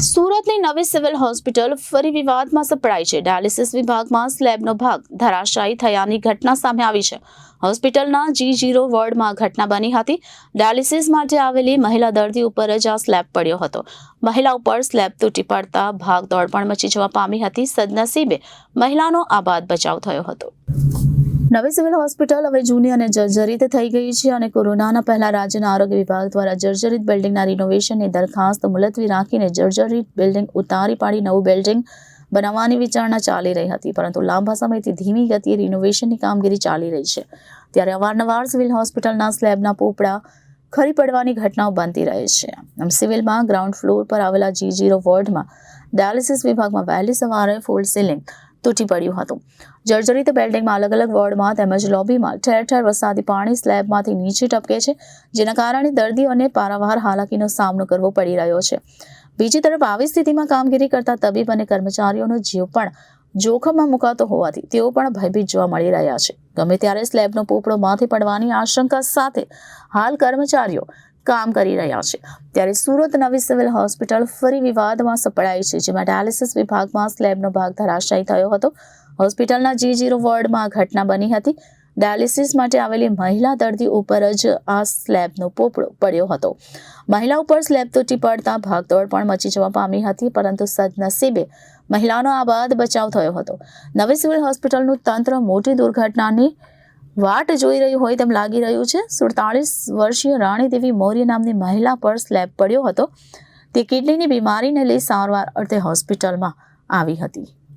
સુરતની નવી civil hospital ફરી વિવાદમાં સપડાઈ છે. ડાયાલિસિસ વિભાગમાં સ્લેબનો ભાગ ધરાશાયી થયાની ઘટના સામે આવી છે. હોસ્પિટલના જી જીરો વોર્ડમાં ઘટના બની હતી. ડાયાલિસિસ માટે આવેલી મહિલા દર્દી ઉપર જ આ સ્લેબ પડ્યો હતો. મહિલા ઉપર સ્લેબ તૂટી પડતા ભાગ દોડ પણ મચી જવા પામી હતી. સદનસીબે મહિલાનો આબાદ બચાવ થયો હતો. નવી સિવિલ હોસ્પિટલ હવે જૂની અને જર્જરિત થઈ ગઈ છે અને કોરોનાના પહેલા રાજ્યના આરોગ્ય વિભાગ દ્વારા જર્જરિત બિલ્ડિંગના રિનોવેશનની દરખાસ્ત મુલતવી રાખીને જર્જરિત બિલ્ડિંગ ઉતારી પાડી નવું બિલ્ડિંગ બનાવવાની વિચારણા ચાલી રહી હતી, પરંતુ લાંબા સમયથી ધીમી ગતિએ રિનોવેશનની કામગીરી ચાલી રહી છે. ત્યારે અવારનવાર સિવિલ હોસ્પિટલના સ્લેબના પોપડા ખરી પડવાની ઘટનાઓ બનતી રહે છે. આમ સિવિલમાં ગ્રાઉન્ડ ફ્લોર પર આવેલા જી જીરો વોર્ડમાં ડાયાલિસિસ વિભાગમાં વહેલી સવારે ફૂલ સીલિંગ તૂટી પડ્યું હતું. જર્જરિત બિલ્ડિંગમાં અલગ અલગ વોર્ડમાં તેમજ લોબીમાં ઠેર ઠેર વરસાદી પાણી સ્લેબમાંથી નીચે ટપકે છે, જેના કારણે દર્દીઓને પારાવાર હાલાકીનો સામનો કરવો પડી રહ્યો છે. બીજી તરફ આવી સ્થિતિમાં કામગીરી કરતા તબીબ અને કર્મચારીઓનો જીવ પણ જોખમમાં મુકાતો હોવાથી તેઓ પણ ભયભીત જોવા મળી રહ્યા છે. ગમે ત્યારે સ્લેબનો પોપડો માથે પડવાની આશંકા સાથે હાલ કર્મચારીઓ કામ કરી રહ્યા છે. ત્યારે સુરત નવી સિવિલ હોસ્પિટલ ફરી વિવાદમાં સપડાઈ છે, જેમાં ડાયાલિસિસ વિભાગમાં સ્લેબનો ભાગ ધરાશાયી થયો હતો. હોસ્પિટલના જી જીરો વોર્ડમાં ઘટના બની હતી. ડાયાલિસિસ માટે આવેલી મહિલા દર્દી ઉપર જ આ સ્લેબનો પોપડો પડ્યો હતો. મહિલા ઉપર સ્લેબ તૂટી પડતા ભાગદોડ પણ મચી જવા પામી હતી, પરંતુ સદનસીબે મહિલાનો આ બાદ બચાવ થયો હતો. નવી સિવિલ હોસ્પિટલનું તંત્ર મોટી દુર્ઘટનાની વાટ જોઈ રહ્યું હોય તેમ લાગી રહ્યું છે. સુડતાલીસ વર્ષીય રાણી દેવી મૌર્ય નામની મહિલા પર સ્લેબ પડ્યો હતો. તે કિડનીની બીમારીને લઈ સારવાર અર્થે હોસ્પિટલમાં આવી હતી.